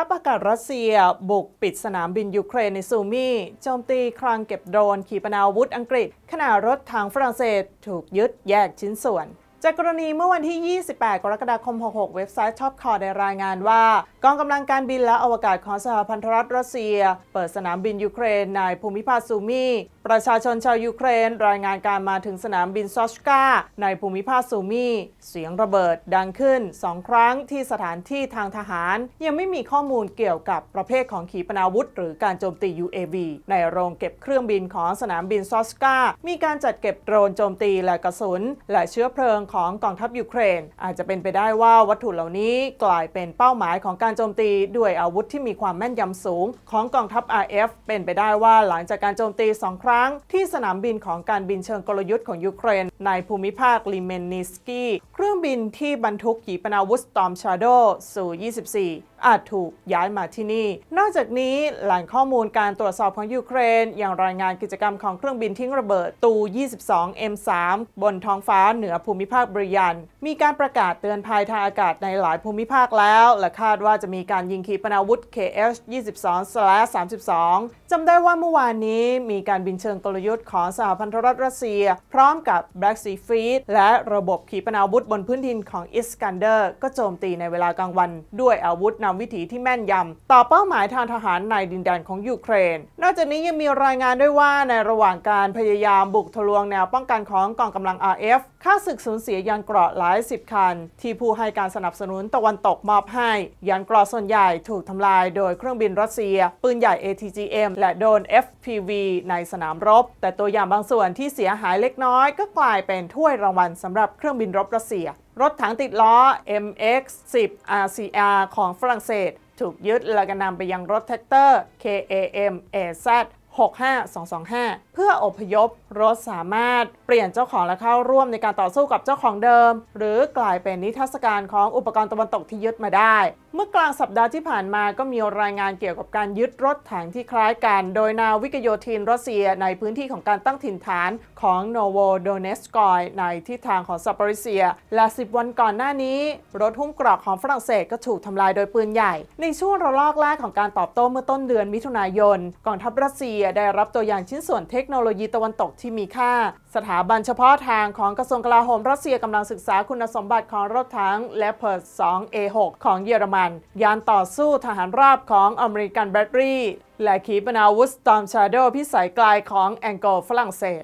ทัพอากาศรัสเซีย บุกปิดสนามบินยูเครนในซูมีโจมตีคลังเก็บโดรนขีปนาวุธอังกฤษ ขณะรถถังฝรั่งเศสถูกยึดแยกชิ้นส่วน จากกรณีเมื่อวันที่ 28 กรกฎาคม 66 เว็บไซต์ท็อปคอได้รายงานว่า กองกำลังการบินและอวกาศของสหพันธรัฐรัสเซีย เปิดสนามบินยูเครนในภูมิภาคซูมี ประชาชนชาวยูเครน รายงานการมาถึงสนามบินซอชกาในภูมิภาคซูมี เสียงระเบิดดังขึ้น 2 ครั้งที่สถานที่ทางทหาร ยังไม่มีข้อมูลเกี่ยวกับประเภทของขีปนาวุธ หรือการโจมตี UAV ในโรงเก็บเครื่องบินของสนามบินซอชกามีการจัดเก็บโดรนโจมตีและกระสุน และเชื้อเพลิงของกองทัพยูเครน อาจจะเป็นไปได้ว่าวัตถุเหล่านี้กลายเป็นเป้าหมายของการโจมตีด้วยอาวุธที่มีความแม่นยำสูง ของกองทัพ RF เป็นไปได้ว่าหลังจากการโจมตี 2 ครั้ง ที่สนามบินของการบินเชิงกลยุทธ์ของยูเครน ในภูมิภาคลิเมนนิสกี้เครื่องบินที่บรรทุกขีปนาวุธ Storm Shadow สู่ 24อาจถูกย้ายมาที่นี่ นอกจากนี้แหล่งข้อมูลการตรวจสอบของยูเครน ยังรายงานกิจกรรมของเครื่องบินทิ้งระเบิดตู 22 M3 บนท้องฟ้าเหนือภูมิภาคบริยัน มีการประกาศเตือนภัยทางอากาศในหลายภูมิภาคแล้ว และคาดว่าจะมีการยิงขีปนาวุธ KH 22-32 จำได้ว่าเมื่อวานนี้มีการบินเชิงกลยุทธ์ของสหพันธรัฐรัสเซีย พร้อมกับ Black Sea Fleet และระบบขีปนาวุธบนพื้นดินของอิสกันเดอร์ ก็โจมตีในเวลากลางวัน ด้วยอาวุธนำวิถีที่แม่นยำต่อเป้าหมายทางทหารในดินแดนของยูเครน นอกจากนี้ยังมีรายงานด้วยว่าในระหว่างการพยายามบุกทะลวงแนวป้องกันของกองกำลัง RF ค่าศึกสูญเสียียานเกราะหลายสิบคัน ที่ผู้ให้การสนับสนุนตะวันตกมอบให้ ยานเกราะส่วนใหญ่ถูกทำลายโดยเครื่องบินรัสเซีย ปืนใหญ่ ATGM และโดน FPV ในสนามรบ แต่ตัวอย่างบางส่วนที่เสียหายเล็กน้อยก็กลายเป็นถ้วยรางวัลสำหรับเครื่องบินรบรัสเซีย รถถังติดล้อ MX-10 RCR ของฝรั่งเศส ถูกยึดและก็นำไปยังรถแท็กเตอร์ KAM AZ 65225 เพื่ออพยพรถสามารถเปลี่ยนเจ้าของและเข้าร่วมในการต่อสู้กับเจ้าของเดิม หรือกลายเป็นนิทรรศการของอุปกรณ์ตะวันตกที่ยึดมาได้เมื่อกลางสัปดาห์ที่ผ่านมาก็มีรายงานเกี่ยวกับการยึดรถถังที่คล้ายกัน โดยนาวิกโยธินรัสเซียในพื้นที่ของการตั้งถิ่นฐานของโนโวโดเนสกอยในทิศทางของซาปริเซีย และ 10 วันก่อนหน้านี้ รถหุ้มเกรอกของฝรั่งเศสก็ถูกทำลายโดยปืนใหญ่ ในช่วงระลอกแรกของการตอบโต้เมื่อต้นเดือนมิถุนายนกองทัพรัสเซียได้รับตัวอย่างชิ้นส่วนเทคโนโลยีตะวันตกที่มีค่า สถาบันเฉพาะทางของกระทรวงกลาโหมรัสเซียกำลังศึกษาคุณสมบัติของรถถัง Leopard 2 A6 ของเยอรมันน ยานต่อสู้ทหารราบของอเมริกันแบตเตอรี่ และขีปนาวุธ Storm Shadow พิสัยไกลของแองโกลฝรั่งเศส